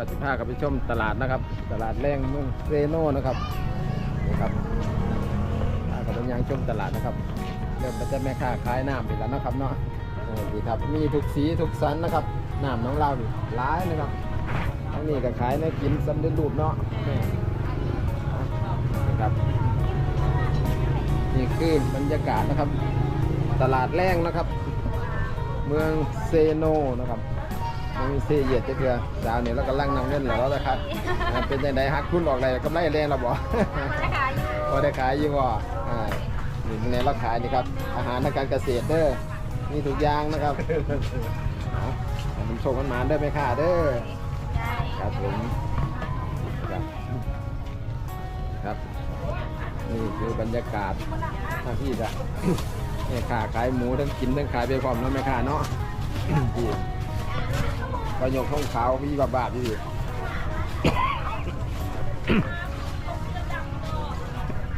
กับสิบห้ากับไปชมตลาดนะครับ ตลาดแรงเมืองเรโน่นะครับนี่ครับพากับไปยังชมตลาดนะครับเริ่มมาจะแม่ค้าขายน้ำไปแล้วนะครับเนาะดีครับมีทุกสีทุกสันนะครับน้ำน้องเราดิร้ายนะครับทั้งนี้ก็ขายในกินสำเร็จรูปเนาะนี่นะครับนี่คือบรรยากาศนะครับ ตลาดแรงนะครับ เมืองเซโนนะครับ มันมีเสียเหยียดจะเถื่อดาวเนี่ยเรากำลังนำเงินเหรอแล้วครับอ่าเป็นยังไงฮักคุณออกอะไรกำไรแรงเราบ่พอได้ขายอยู่บ่อ่านี่ในเราขายนี่ครับ อาหารทางการเกษตรเด้อมีทุกอย่างนะครับเอาให้มันโชคมันหมานเด้อไหมค่ะเด้อครับผมครับครับนี่คือบรรยากาศทางที่จะแม่ค้าขายหมูทั้งกินทั้งขายไปพร้อมเนาะแม่ค้าเนาะ ที่ก็ยกท้องขาวพี่บาบาพี่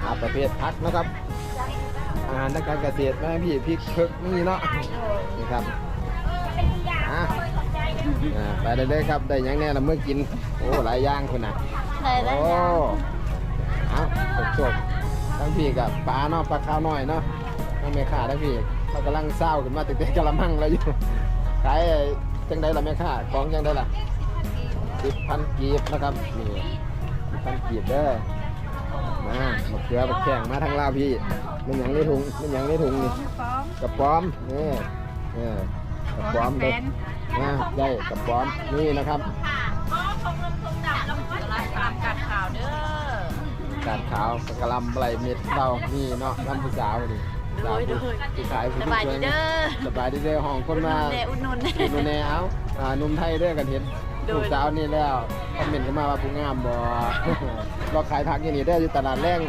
อาประเภทพักนะครับ อาหารทางการเกษตรแม่พี่พริกเพิกนี่เนาะนี่ครับอะอ่าไปได้เลยครับได้หยังแน่ละเมื่อกิน โอ้หลายอย่างคุณน่ะเลยแล้วโอ้เอาจบๆทั้งพี่กับปลาเนาะปลาข้าวน้อยเนาะทั้งแม่ค้าทั้งพี่เขากำลังเศร้าขึ้นมาติดๆกระมังแล้วอยู่ขาย จังได้ละแม่ค้าของจังได้ละสิบพันกีบนะครับนี่สิบพันกีบเด้อมามะเขือมะแข้งมาทางลาวพี่มันหยังในถุงมันหยังในถุงนี่กระป๋อมนี่เออกระป๋อมเด้อนะได้กระป๋อมนี่นะครับร้านตามกัดข่าวเด้อกาดขาวกระลำอะไรเม็ดเต้านี่เนาะน้ำผู้สาวนี่ สาวที่ที่ขายผู้สบายดีเด้อสบายดีเด้อห้องคนมาเดอุนนุนอุดหนุนแนวอ่าหนุ่มไทยเด้อกันเห็นโดยลูกสาวนี่แล้วคอมเมนต์เข้ามาว่าผู้งามบ่เราขายผักอย่างนี้ได้ออยู่ตลาดแรง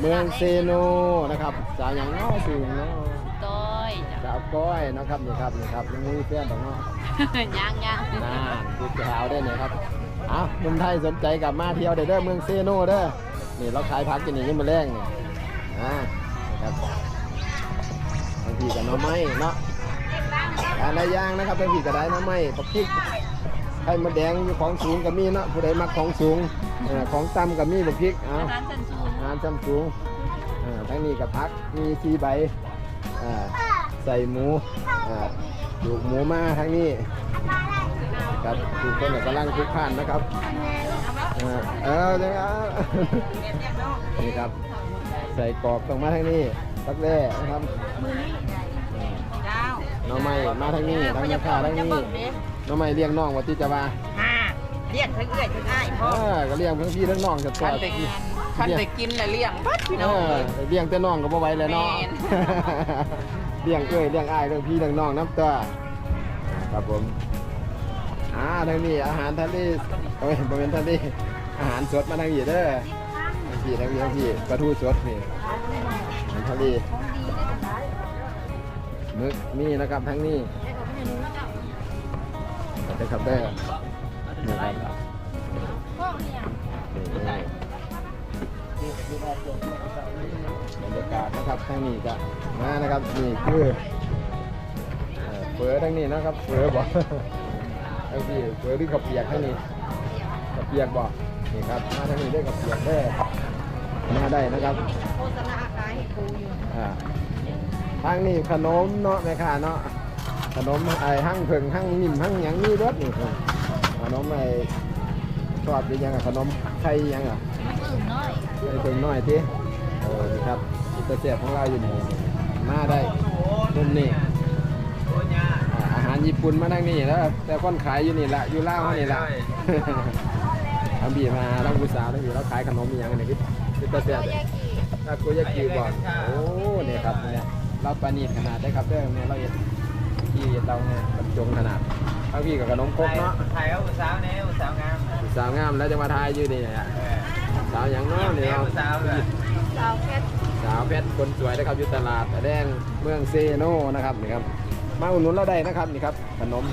เมืองเซโนนะครับสาวอย่างเน้อสูงเนาะต้อยจ้ะสาวก้อยเนาะครับนี่ครับนี่ครับยังมีแฟนดอกเนาะย่างย่างน่าดูสาวได้เนี่ยครับเอาหนุ่มไทยสนใจกลับมาเที่ยวได้เด้อเมืองเซโนเด้อนี่เราขายผักอย่างนี้มาแรงนี่อ่านะครับ บางทีกับน้อไม้เนาะอะไรย่างนะครับบางทีก็ได้หน้อไม้ปักพริกไข่มดแดงอยู่ของสูงกับมีเนาะผู้ใดมักของสูงเออของต่ำกับมีบักพริกเอาร้านสันซูอาหารซ้ำสูงเออทั้งนี้กับพักมีสีใบอ่าใส่หมูอ่าดูกหมูมาทั้งนี้ครับทุกคนกำลังคุกคานนะครับเออเออเนี่ยครับนี่ครับ ใส่กรอบตรงมาทางนี้ ตักแร่นะครับเจ้าหน้องไม้มาทางนี้ทางยาคาทางนี้หน้องไม้เลี้ยงน้องวัดที่จะมาฮ่าเรียกทั้งเอื้อยทั้งอ้ายเออก็เลี้ยงทั้งพี่ทั้งน้องจะคันไปกินคันไปกินน่ะเลี้ยงบัดพี่เอน้องอเลี้ยงแต่น้องก็บ่ไหวแล้วเนาะแม่นเลี้ยงเอ้ยเลี้ยงอ้ายเลี้ยงพี่เลี้ยงน้องน้ำตัวครับผมอ่าทางนี้อาหารทะเลเอ้ยบ่เป็นทะเลอาหารสดมาทางนี้เด้อทางพี่ทางนี้ทางพี่ปลาทูสดนี่อาหาร ทะเลมึกนี่นะครับทั้งนี้เด้อครับเด้อนี่ครับนี่บรรยากาศนะครับทั้งนี้ก็มานะครับนี่คือเอ่อเฟือทั้งนี้นะครับเฟือบ่ทั้งนี้เฟือหรือกับเปียกทั้งนี้กับเปียกบ่นี่ครับมาทั้งนี้ได้กับเปียกได้อมาได้นะครับ อ่าทางนี้ขนมเนาะแม่ค้าเนาะขนมไอ้หั่งเผิงหั่งนิ่มหั่งหยังนี่รสนี่ขนมไอ้ชอบเป็นยังอะขนมไข่ยังอะอื่นน้อยไอ้เผิงน้อยทีเออนี่ครับตะเสียบของเราอยู่นี่มาได้มุมนี่อาหารญี่ปุ่นมาทางนี้แล้วแต่คนขายอยู่นี่ละอยู่ล่าวเขานี่ละทำบีมาทั้งผู้สาวทั้งบีเราขายขนมอย่างนี้คือคือตะเสียบ ยากิถ้ากูยากิบอกโอ้เนี่ยครับเนี่ยเราปานีตขนาดได้ครับเด้อเนี่ยเราเห็นที่เราเนี่ยบรรจงขนาดทั้งพี่กับขนมครกเนาะถ่ายเอาสาวเนี่ยสาวงามสาวงามแล้วจะมาทายอยู่นี่อะสาวอย่างเน้อเนี่ยเอาสาวเลยสาวเพชรสาวเพชรคนสวยนะครับอยู่ตลาดแดงเมืองเซโนนะครับนี่ครับมาอุดหนุนเราได้นะครับนี่ครับขนม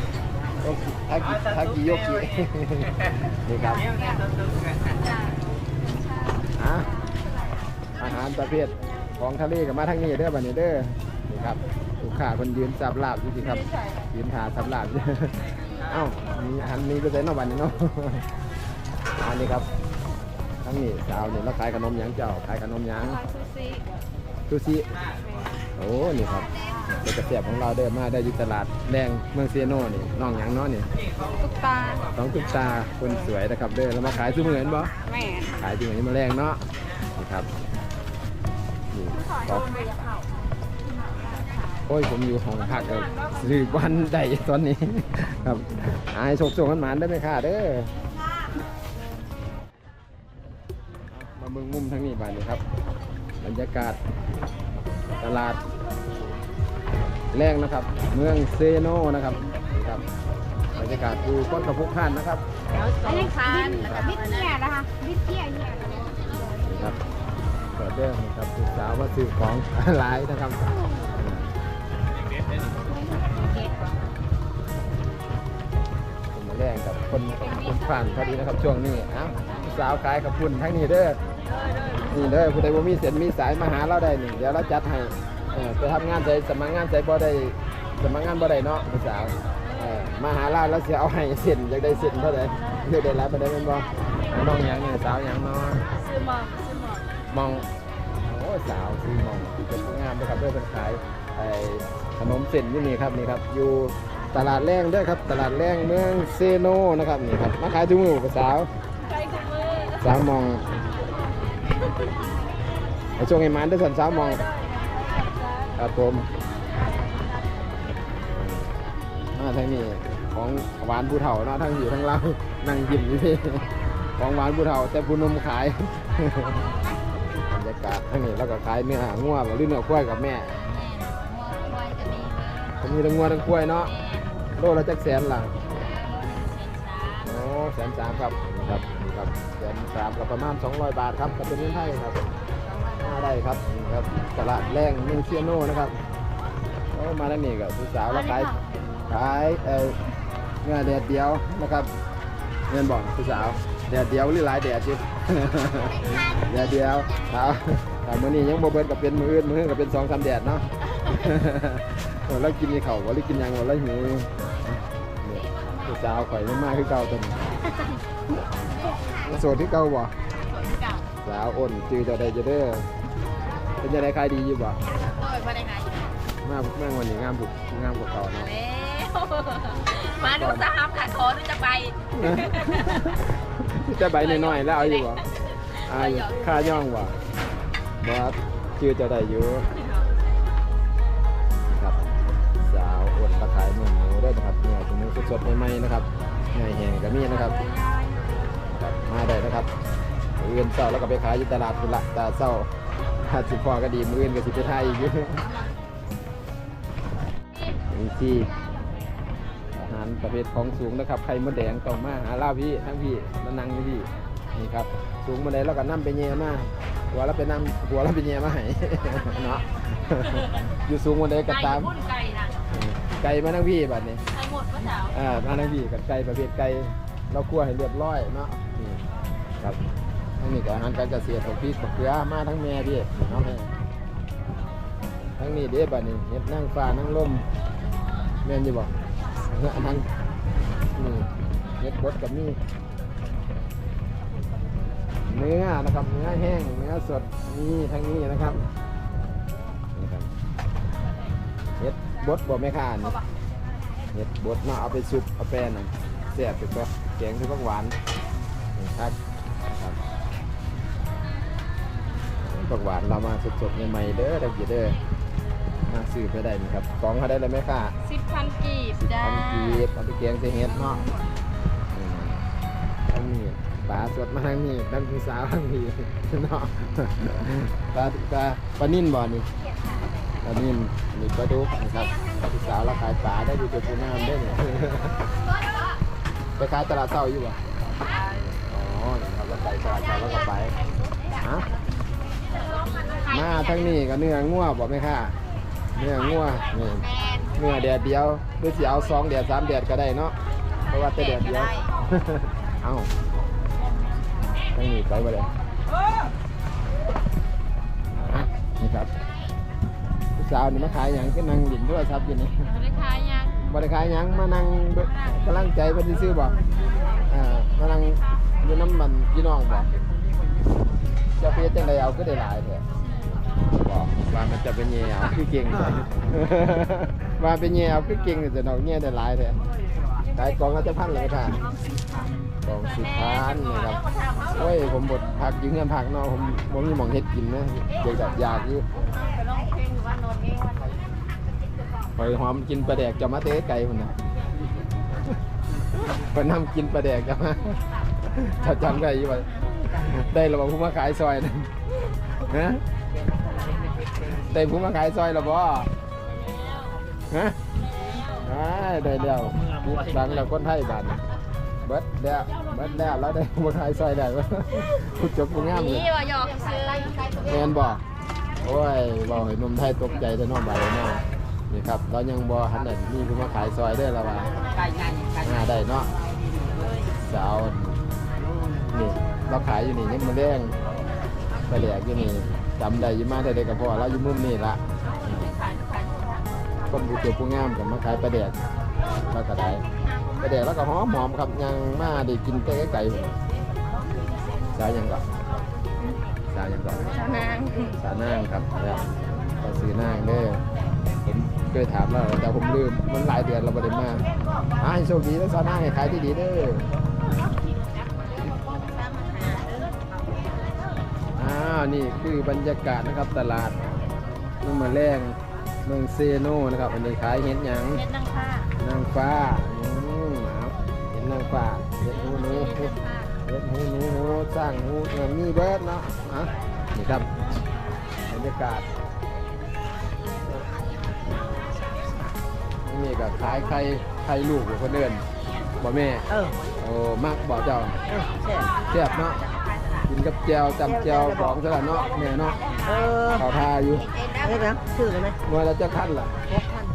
ทากิทากิโยกินี่ครับเนี่ยเนี่ยตุ๊กตุ๊กเนี่ยอะอาหารประเภทของทะเลกับมาทางนี้เด้อบัดนี้เด้อนี่ครับลูกค้าคนยืนสับลาบอยู่สิครับ ยืนทาสับลาบอยู่เอ้ามีอันนี้ก็ได้เนาะบัดนี้เนาะอันนี้ครับทั้งนี้สาวนี่เราขายขนมหยังเจ้าขายขนมหยังทางซูซีซูชิโอ้นี่ครับเป็นกระเสียบของเราเด้อมาได้อยู่ตลาดแดงเมืองเซโนนี่น้องหยังเนาะนี่ตุ๊กตาน้องตุ๊กตาคนสวยนะครับเด้อเรามาขายซื้อเหมือนบ่แม่ขายจริงอันนี้มาแรงเนาะนี่ครับนี่ครับ โอ้ยผมอยู่ห้องพักเลยสืบวันใดตอนนี้ ครับอายโศกโศกกันหมานได้ไหมค่ะเด้อเอามาเมืองมุมทางนี้บ้านนี้ครับ บรรยากาศตลาด แรงนะครับ เมืองเซโนนะครับนี่ครับบรรยากาศดูก้นกระพุกพันนะครับอันนี้คานบิดเนี่ยนะคะบิดเนี่ยเนี่ยครับ เปิดเรื่องนะครับศึกษาว่าซื้อของหลายนะครับผมมาแรงกับคนคนผ่านพอดีนะครับช่วงนี้เอ้าสาวขายกับคุณทั้งนี้เด้อนี่เด้อผู้ใดบ่มีเส้นมีสายมาหาเราได้นี่เดี๋ยวเราจัดให้เออไปทำงานใจสมัครงานใจบ่ได้สมัครงานบ่ได้เนาะผู้สาวเออมาหาเราแล้วสิเอาให้เส้นอยากได้เส้นเท่าใดเลือกได้หลายบ่ได้แม่นบ่น้องหยังเนี่ยสาวหยังเนาะซื้อมองซื้อมองมองโอ้ สาวซื้อมองเป็นงามด้วยครับด้วยเป็นขายไอ้ขนมเส้นอยู่นี่ครับนี่ครับอยู่ตลาดแรงด้วยครับ ตลาดแรงเมืองเซโนนะครับนี่ครับมาขายทุกมือกับสาวใครกับมือสาวมองไอ้ช่วงไอ้มันได้สันสาวมองครับผมมาทางนี้ของหวานผู้เฒ่าเนาะทั้งอยู่ทั้งเรานั่งยิ้มอยู่ที่ของหวานผู้เฒ่าแต่ผู้หนมขายบรรยากาศ ทั้งนี้แล้วก็ขายเนื้องัวหรือเนื้อควายกับแม่ก็มีทั้งงัวทั้งควายเนาะโลละจักแสนหลังโอ้แสนสามครับครับครับแสนสามกับประมาณ200 บาทครับกับเป็นเงินไทยครับมาได้ครับนี่ครับตลาดแรงเมืองเซียโนนะครับโอ้มาทางนี้ก็ผู้สาวแล้วขายขายเอ่อเนื้อแดดเดียวนะครับเงินบอกผู้สาวแดดเดียวหรือหลายแดดจิแดดเดียวครับ แต่มื้อนี้ยังบ่เบิดกับเป็นมื้ออื่นมื้ออื่นก็เป็น2 3แดดเนาะ โอ้แล้วกินนี่เขาวบ่หรือกินหยังบ่แล้วหิวอยู่นี่ผู้สาวข่อยยังมาคือเก่าตัวนี้โสดที่เก่าบ่เก่าสาวอ้นจือเจะได้จะเด้อเป็นจังไดขายดีอยู่บ่โอ้ยพอได้ไงมาแม่งวันนี้งามบุกงามกว่าเก่าเนาะ แล้วมาดูสามค่ะขอดูจะไป จะใบน้อยๆแล้วเอาอยู่บ่อาอยู่ค่าย่องบ่ บ่จือจะได้อยู่ครับสาวอดตะขายเนื้อหมูด้วยนะครับเนื้อถุงมือสดๆใหม่ๆนะครับเนื้อแห้งก็มีนะครับครับมาได้นะครับมืออื่นเศร้าแล้วก็ไปขายอยู่ตลาดพุนละตาเศร้าหาสิพอก็ดีมืออื่นก็สิไปไทยอยู่นี่ที่อาหารประเภทของสูงนะครับไข่มดแดงต้อมาหาล่าพี่ทั้งพี่มานั่งพี่นี่ครับสูงมาได้แล้วก็นั่มไปแย่มาก หัวเราไปนั่หัวเราไปแย่มาให้เนาะอยู่สูงมาได้ก็ตามพุ่นไก่นะไก่มาทั้งพี่บัดนี้ไก่หมดพระเจ้าอ่ามาทั้งพี่กับไก่ประเภทไก่เราคั่วให้เรียบร้อยเนาะนี่ครับทั้งนี้ก็อาหารการเกษตรของพี่มะเขือมาทั้งแม่พี่นี่น้องแม่ทั้งนี้เด้บัดนี้เห็ดนั่งฟ้านั่งลมแม่นอยู่บ่นั่งนี่เห็ดบดกับนี่ เนื้อนะครับเนื้อแห้งเนื้อสดนี่ทั้งนี้นะครับนี่ครับเห็ดบดบ่แม่ค้านี่เห็ดบดเนาะเอาไปซุปเอาแป้นน่ะแซ่บไปก็แกงที่ผักหวานนี่ครับนะครับผักหวานเรามาสดๆใหม่ๆเด้อได้กี่เด้อมาซื้อไปได้นี่ครับกล่องเขาได้เลยไหมค่ะสิบพันกีบจ้าทำกีบเอาไปแกงใส่เห็ดเนาะอืมอันนี้ ปลาสดมาทางนี้ทั้งผู้สาวทางนี้เนาะปลาปลาปลานิ่นบ่อนี่ปลานิ่นนี่ปลาดุกนะครับผู้สาวเราขายปลาได้ดูเจ็บปูน้ำได้เนี่ยไปขายตลาดเช้าอยู่บ่อ๋อนี่ครับเราไปตลาดเช้าแล้วก็ไปฮะมาทั้งนี้ก็เนื้องัวบอกไหมค่ะเนื้องัวนี่เนื้อแดดเดียวหรือสิเอาสองแดดสามแดดก็ได้เนาะเพราะว่าแต่แดดเดียวเอา ทั้งนี้ไปบ่เลยอะนี่ครับผู้สาวนี่มาขายหยังก็นั่งหลินโทรศัพท์อยู่นี่ไม่ได้ขายยังบริขายหยังมานั่งเบิ่งกำลังใจเพิ่นซื้อๆบ่อ่ามานั่งอยู่น้ำมันพี่น้องบ่เจะเพียจังไดเอาก็ได้หลายแท้บอกว่ามันจะเป็นแย่เอาคือเก่งแท้ว่าเป็นแย่เอาคือเก่งแต่ดอกแย่ได้หลายแท้ขายกล่องละจะพันเลยค่ะ กองสิบพันนี่ครับโอ้ยผมบดผักยู่เงินผักเนาะผมผมมีหมองเฮ็ดกินนะอยากแบบอยากอยู่ไปร้องเพลงว่านอนเองวันหอยหอมกินปลาแดกจะมาเตะไก่คนนะไปนั่งกินปลาแดกจะมาถ้าจำได้ยี่ว่าได้ระบอกผู้มาขายซอยนะฮะได้ผู้มาขายซอยหรือบ่ฮะได้ได้แล้วดังแล้วคนไทยบ้านนี้ เบิดแล้วเบิดแล้วแล้วได้ผู้มาขายซอยได้วะผู้จบผู้งามเลยนี่ว่าหยอกซื้อแมนบอกโอ้ยบอกให้หนุ่มไทยตกใจแต่น้องใบเนาะนี่ครับเรายังบอหันไหนมีผู้มาขายซอยได้แล้วว่าไก่ใหญ่ไก่หาได้เนาะสาวนี่เราขายอยู่นี่ยังมาแดงไปแหลกอยู่นี่จำได้อยี่มาได้เด็กกับพ่อเราอยู่มุมนี่ละคนผู้เกี่ยวผู้งามกับมาขายปลาแดกแล้วก็ได้ ปลาแดกแล้วก็หอมหอมๆครับยังมาได้กินใกล้ๆสาวยังก่อนสาวยังก่อนนางสานางครับแล้วก็ซื้อนางเด้อผมเคยถามแล้วแต่ผมลืมมันหลายเดือนเราไม่ได้มาอ่าให้โชคดีแล้วสานางให้ขายที่ดีเด้ออ้าวนี่คือบรรยากาศนะครับตลาดน้ำมันแรงเมืองเซโนนะครับอันนี้ขายเห็ดหยังเม็ดนางผ้านางฟ้าอืมเอา เห็นนางฟ้าเห็ดหูหนูเห็ดหูหนูหูสร้างหูเงินมีเบิร์ดเนาะอะนี่ครับบรรยากาศนี่ก็ขายไข่ไข่ลูกของคนเดินบ่แม่เออโอ้มักบ่เจ้าเออแซ่บแซ่บเนาะกินกับแจวจำแจวบองซะละเนาะแม่เนาะเออเขาทาอยู่เรียกนะชื่อไหมหน่วยละจะพันล่ะหกพัน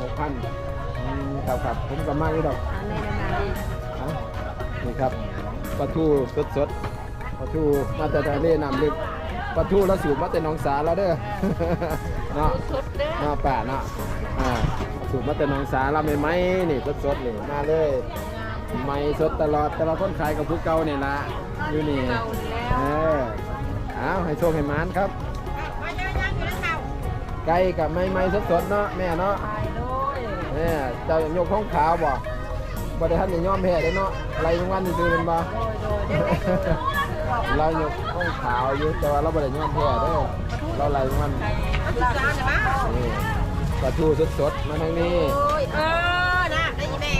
หกพันครับครับผมก็มากนี่ดอก อันนี้นานอะนี่ครับปลาทูสดสดๆปลาทูมาแต่ทะเลน้ำลึกปลาทูแล้วสูบมาแต่หนองสาแล้วเด้อ เนาะ สุดเด้อหน้าป่าเนาะอ่าสูบมาแต่หนองสาเราไม่ไหมนี่สดสดๆนี่มาเลยไม่สดตลอดแต่ว่าคนขายกับผู้เก่าเนี่ยละอยู่นี่เก่าแล้วเออเอาให้โชคให้หมานครับ มายังยังอยู่แล้วเก่าไก่กับไม่ไม่สดสดๆเนาะแม่เนาะ ไปเลยแม่เจ้าโยกท้องขาวบ่ บ่ได้ทันได้ยอมแพ้เด้อเนาะไรทุกวันนี่ดูเป็นบ่เราโยกท้องขาวอยู่แต่ว่าเราบ่ได้ยอมแพ้เด้อเราไรทุกวันลาบจะมานี่ปลาทูสดสดๆมาทางนี้โอ้ยเออนะได้ยินแม่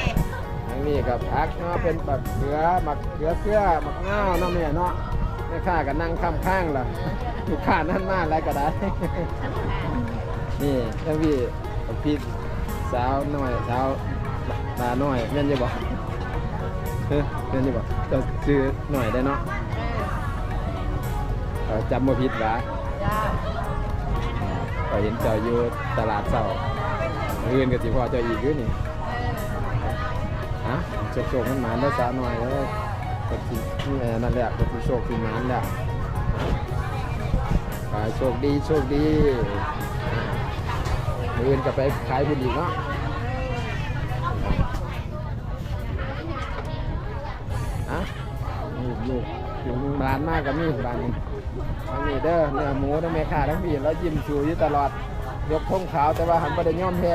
ทางนี้กับพักเนาะเป็นแบบเขือหมักเขือเสื้อหมักง่าวเนาะแม่เนาะแม่ค้าก็นั่งข้างข้างล่ะลูกค้านั่นมาแล้วก็ได้นี่ทั้งพี่พี่สาวน้อยสาว ตาน้อยแม่นจะบอกเฮ้ยแม่นจะบอกจะซื้อหน่อยได้เนาะเออจำบ่ผิดหวะจ้าก็เห็นเจ้าอยู่ตลาดเสาเงินกับสิพ่อเจ้าอีกอยู่นี่ฮะโชคๆมันหมานได้สาหน่อยเลยกดสินี่แหละนั่นแหละกดสิโชคสิหมานแหละขายโชคดีโชคดีมืออื่นก็ไปขายบุญอีกเนาะ อะลูกลูกอยู่โรงพยาบาลมากกับมีบานนี้ทางนี้เด้อเนื้อหมูทั้งแม่ค้าทั้งพี่แล้วยิ้มชูอยู่ตลอด ยกธงขาวแต่ว่าหันไปได้ย่อมแพ้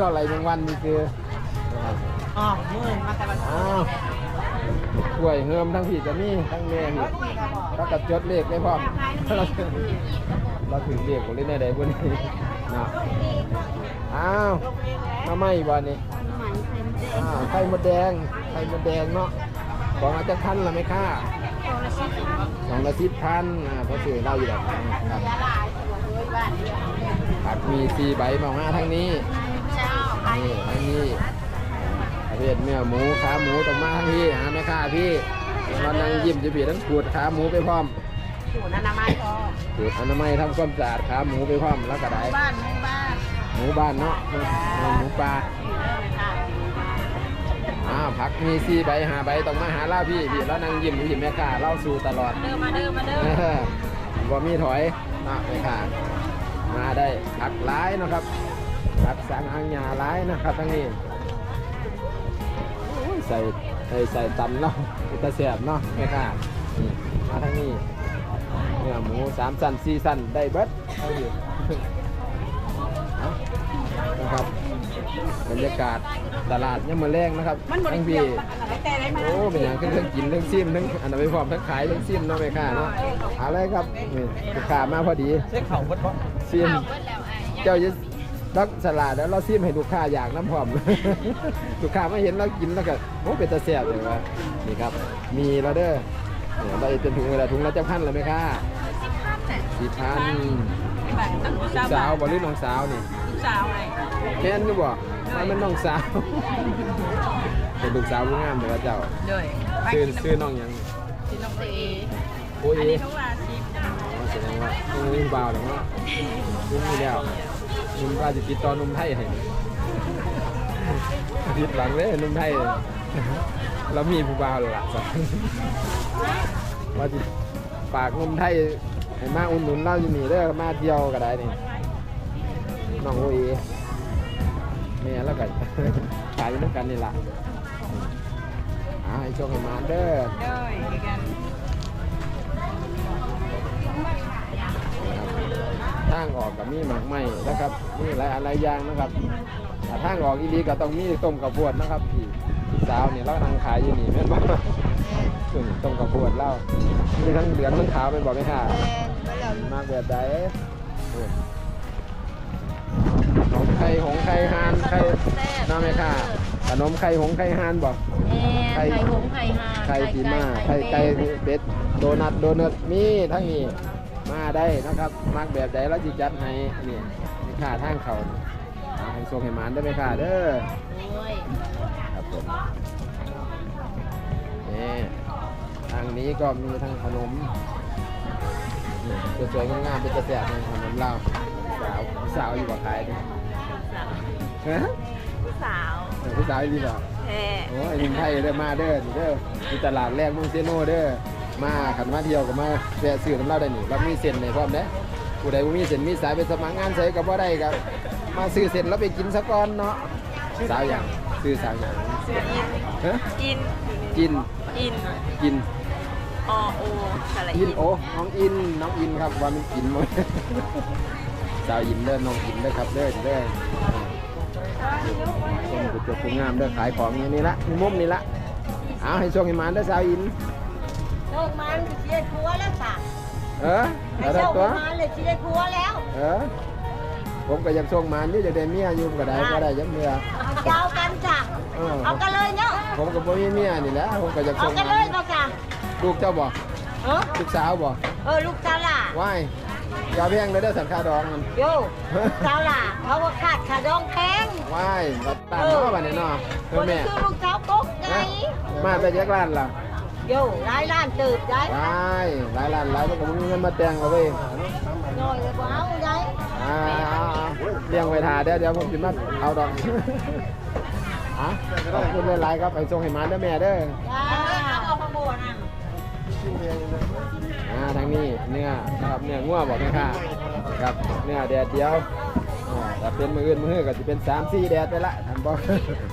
เราไหลแมงวันนี่คือนะครับๆอ๋อมือมาแต่วันอ้าวช่วยเฮิมทั้งผีจะมีทั้งแม่นี่แล้วก็จดเลขได้พร้อมเราเราถึงเลขของเล่นได้บนนี้เนาะอ้าวทำไมบ้านนี้อ้าวไข่มดแดงไข่มดแดงเนาะ กล่องละจักพันละไหมค่าโลละสิบพันกล่องละสิบพันอ่าเพราะซื้อเหล้าอยู่แบบนั้นครับยาลายตัวด้วยบ้านเดียวผักมีสี่ใบมามาทั้งนี้เจ้าไปนี่ทั้งนี้ประเภทเนื้อหมูขาหมูต้องมาทั้งนี้หาไหมค่าพี่เรานั่งยิ้มจะบีทั้งขูดขาหมูไปพร้อมสูตรอนามัยพอขูดอนามัยทำความสะอาดขาหมูไปพร้อมแล้วก็ได้บ้านหมู่บ้านหมูบ้านเนาะหมูหมูปลา อ่าผักมีสี่ใบหาใบต้องมาหาเล่าพี่พี่แล้วนั่งยิ้มยิ้มแม่ค้าเล่าสู่ตลอดเดินมาเดินมาเดินเออบ่มีถอยนะแม่ค้ามาได้ผักหลายเนาะครับผักสังหางหยาหลายนะครับทั้งนี้โอ้ยใส่ใส่ใส่ตำเนาะตะเสียบเนาะแม่ค้านี่มาทั้งนี้เนื้อหมูสามสันสี่สันได้เบิดเอาอยู่เอานะครับบรรยากาศ ตลาดยังมาแรงนะครับมันบริทั้งเกี่พี่ยวกับแต่ได้มาโอ้เป็นอย่างเครื่องกินเรื่องซิมทั้งอันนั้นไปพร้อมทั้งขายทั้งซิมเนาะแม่ค้าเนาะเอะไรครับนี่ลูกค้ามาพอดีเช็คเข่าเบิดเพราะซิมเจ้าจะรักสลัดแล้วเราซิมให้ลูกค้าอยากน้ำพร้อม ลูกค้าไม่เห็นเรากินแล้วก็โอ้เป็นตาแซ่บเลยว่านี่ครับ มีแล้วเด้อเนี่ยเราเป็นถุงเวลาถุงละจะพันเลยไหมคะสิบพันที่บ้านตั้งลูกสาวบ่หรือน้องสาวนี่สาวไงแม่นอยู่บ่ มันเป็นน้องสาว เป็นลูกสาวผู้งามเลยว่าเจ้าเลยชื่อชื่อน้องหยังที่น้องเอโอ้ยอันนี้ทุกวันชิปแสดงว่าต้องมีบ่าวแล้วเนาะนุ่มนี่แล้วนุ่มว่าจะติดต่อนุ่มไทยให้ผิดหลังเลยนุ่มไทยเรามีผู้บ่าวแล้วล่ะสักว่าจะฝากนุ่มไทยให้มาอุ่นหนุนเราอยู่นี่เด้อมาเที่ยวก็ได้นี่น้องโอ้ย แม่แล้วก็ ขายอยู่ด้วยกันนี่ล่ะอ่าให้โชคให้มาเด้อเลยกันทางออกกับมีหมากไม้นะครับมีหลายอะไรอย่างนะครับถ้าทางออกอีดีก็ต้องมีต้มกระบวดนะครับพี่พี่สาวนี่เรานั่งขายอยู่นี่แม่นบ่ส่วนต้มกระบวดเล่ามีทั้งเหลืองทั้งขาวเป็นบอกไหมค่ะมากแบบใดโอ้ยขนม ไข่หงไข่ฮานไข่น้าไหมค่ะขนมไข่หงไข่ฮานบอกไข่หงไข่ห่าไข่ปีมาไข่ไก่เป็ดโดนัทโดนัทมีทั้งนี้มาได้นะครับมักแบบใดแล้วจิจัดให้นี่มีค่าทางเขาเอาให้ส่งให้หมานได้ไหมค่ะเด้อครับผมนี่ทางนี้ก็มีทั้งขนมสวยๆงามๆเป็นกระแสในขนมเราสาวสาวอยู่กับ่ขาย ดิฮะผู้สาวผู้สาวอยู่บ่แท้โอ้ยหนุ่มไทยเด้อมาเด้อนี่เด้อที่ตลาดแรกเมุงเซโนเด้อมาขันมาเที่ยวกับมาแวะซื้อน้ำเหล้าได้นี่เรามีเส้นในพร้อมเด้อผู้ใดบ่มีเส้นมีสายไปสมัครงานใส่ก็บ่ได้ครับ มาซื้อเส้นแล้วไปกินซะก่อนเนาะสาวอย่างซื้อสาวอย่างเสืออินฮะอินกินอินกินอโอสระอิอินน โอ้น้องอินน้องอินครับว่ามันกินหมด สาวอินเด้อน้องอินเด้อครับเด้อเด้อคนกุศลคุณงามเด้อขายของอย่างนี้ละมีมุมนี่ละเอาให้โชคให้หมานเด้อสาวอินโชคมันเชียร์ครัวแล้วจ้ะเออให้แล้วโชแต่คตัวมันเลยเชียร์ครัวแล้ว เออผมก็ยังส่งหมานอยู่จะได้เมียอยู่ก็ได้ก็ได้ยังเมียเอาเจ้ากันจ้ะเออเอากันเลยเนาะผมก็บ่มีเมียนี่แหละผมก็ยังเอาส่งหกันมาเลยนก็จ้ะลูกเจ้าบ่เออลูกสาวบ่เออลูกเจ้าล่ะว้ายอ ยาแพงเลยเด้อสันค่าดองมันโยเจ้าล่ะเขาว่าขาดขาดองแพงว้ายบัดตามเนาะบัดนี้เนาะเอคอนแม่คือลูกเจ้าปุ๊กไงมาแต่ยักล้านล่ะโยร้ายล้านตื่นได้ว้ายหลายล้านหลายมันก็บ่มีเงินมาแต่งเอาเว้ยหน่อยเลยกว่าเอาได้อ่าเลี้ยงไว้ทาเดี๋ยวเดี๋ยวผมสิมาเอาดอกอะขอบคุณหลายๆครับไปส่งให้หมาเด้อแม่เด้อจ้าเอาขบวนอะ อ่าทางนี้เนื้อนะครับเนื้องัวบอกไหมค่ะครับเนื้อแดดเดียวอ่าถ้าเป็นมืออื่นมือก็จะเป็นสามสี่แดดไปละทำบ่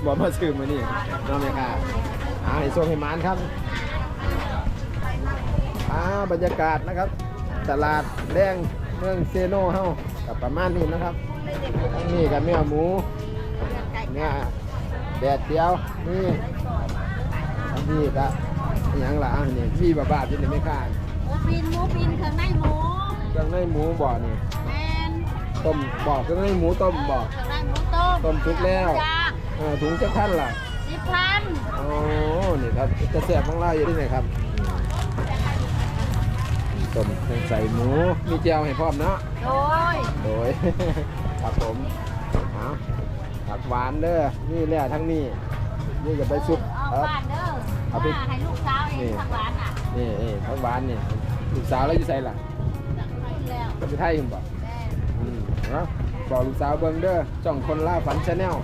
บ่มาซื้อมานี่น้องแม่ค่ะอ่าให้ส่ให้มานครับอ่าบรรยากาศนะครับ ตลาดแดงเมืองเซโนเฮากับประมาณนี้นะครับทางนี้กับเนื้อหมูเนื้อแดดเดียวนี่นี้ก็อห ย่างละอะนี่มีบาบาบอยู่ในไม่ค่าหมูปินหมูปินเครื่องในหมูเครื่องในหมูบ่อนี่แมนต้มบ่อเครื่องในหมูต้มบ่อเครื่องในหมูต้มต้มสุกแล้วจ้าเออถุงจะพันล่ะสสิบพันโอ้นี่ครับจะเสียบของเราอยู่ที่ไหนครับต้มเครื่องใส่หมูมีเจียวให้พร้อมเนาะโดยโดยครับผมเอาผักหวานเด้อนี่แหละทั้งนี้นี่จะไปซุปเอาเออบ้าน เด้อเอาไปมาให้ลูกสาวเองทางร้านอะนี่นี่ผักหวานนี่ลูกสาวแล้วอยู่ใส่ล่ะแล้วไปไทยคุณบอกแม่อืมเนาะบอกลูกสาวเบิ่งเด้อจ้องคนล่าฝันชาแนล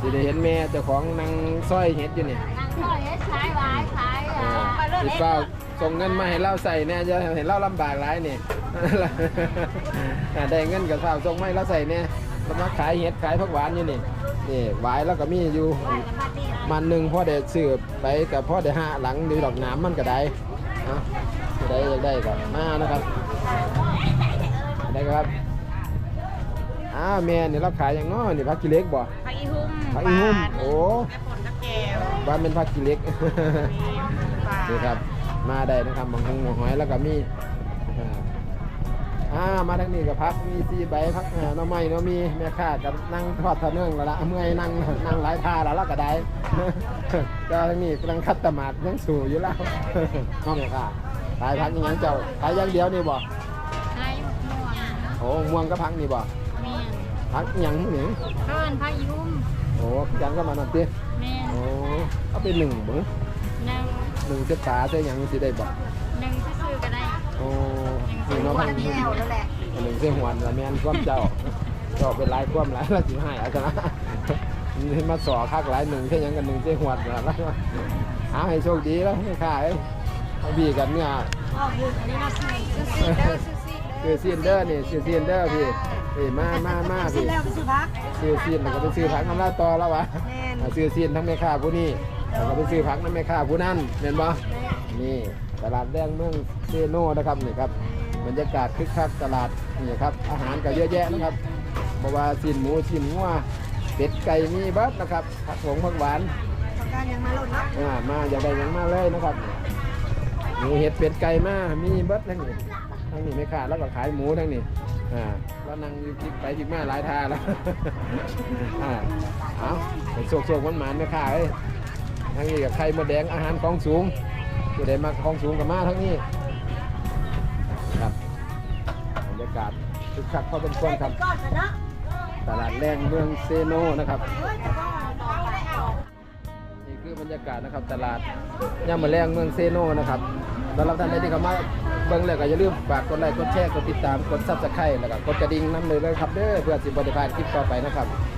สิได้เห็นแม่เจ้าของนางสร้อยเฮ็ดอยู่นี่นางก็เฮ็ดขายหวายขายอะสิเฝ้าส่งเงินมาให้เราใส่เนี่ยจะเห็นเราลำบากหลายนี่อ่าได้เงินกับเฝ้าส่งมาให้เราใส่เนี่ยก็มาขายเห็ดขายผักหวานอยู่นี่ นี่หวายแล้วก็มีอยู่มันหนึ่งพ่อเด็สืบไปกับพ่อเด็ห้าหลังดีดอกน้ำมันก็ได้เนาะจะได้อยากได้ก็มานะครับได้ครับอ้าวแม่นี่เราขายอย่างน้อนี่ผักกิเล็กบ่ผักอีหุ่มผักอีหุ่มโอ้แม่ผลตะแก้วบ้านเป็นผักกิเล็กนี่ครับมาได้นะครับบางคงบางหอยแล้วก็มี อ่าอ่ามาทางนี้กับพักมีซีใบพักอ่าหน้อไม้หน้อมีแม่ค้ากับนั่งทอดทะเนื่องแล้วละเมื่อยนั่งนั่งหลายท่าแล้วแล้วก็ได้ก็ทางนี้กำลังคัดตะหมาดยังสู่อยู่แล้วน้องแม่ค้าขายพักอยังไงเจ้าขายอย่างเดียวนี่บ่ขายม่วงโอ้ม่วงก็พักนี่บ่แม่นพักหยังหนึ่งเอิ้นผักอีหุ่มโอ้ยังก็มาหนักติแม่นโอ้เอาไปหนึ่งเบึ้งหนึ่งหนึ่งเจ็ดขาใช่ยังสิได้บ่หนึ่งซื้อๆก็ได้โอ้ หนึ่งเน้องพังแก้วนั่นแหละอันหนึ่งเส้นหวนละแม่นความเจ้าเจ้าเป็นลายความหลายละสิให้เอาชนะนี่มาสอคักหลายหนึ่งเช่นยังกันหนึ่งเส้นหวนละแล้วหาให้โชคดีแล้วให้ขายบีกันเนี่ยเสื้อเด้อคือซีนเดอร์นี่คือซีนเดอร์พี่พี่มามามาพี่ซื้อซีนแล้วก็ไปซื้อผักน้ำลาดต่อแล้ววะซื้อซีนทั้งแม่ค้าผู้นี้แล้วก็ไปซื้อผักน้ำแม่ค้าผู้นั้นเห็นบ่นี่ตลาดแดงเมืองเซโนนะครับนี่ครับ บรรยากาศคึกคักตลาดนี่ครับอาหารก็เยอะแยะนะครับเพราะว่าซีนหมูซีนงัวเป็ดไก่มีเบิดนะครับผักหงผักหวานต้องการยังมาโหลดเนาะอ่ามาอยากได้หยังมาเลยนะครับหมูเห็ดเป็ดไก่มามีเบิดทั้งนี้ทั้งนี้ไม่ขาดแล้วก็ขายหมูทั้งนี้อ่าแล้วนั่งอยู่จิกไปจิกมาหลายทาแล้วอ่าเอาไปโศกโศกมันหมานไม่ขาดเอ้ยทั้งนี้กับไข่มดแดงอาหารของสูงผู้ใดมาของสูงกับมาทั้งนี้ากาศคึกคักพอเป็นคนครับก้อนกันเนาะตลาดแรงเมืองเซโนนะครับเฮ้ยแต่ก็ต่อไม่เอานี่คือบรรยากาศนะครับตลาดย่ามมะแรงเมืองเซโนนะครับสำหรับท่านใดที่เข้ามาเบิ่งแล้วก็อย่าลืมฝากกดไลค์กดแชร์กดติดตามกดซับสไครต์แล้วก็กดกระดิ่งน้ำเลยเลยครับเด้อเพื่อสิบริพลาดคลิปต่อไปนะครับครับ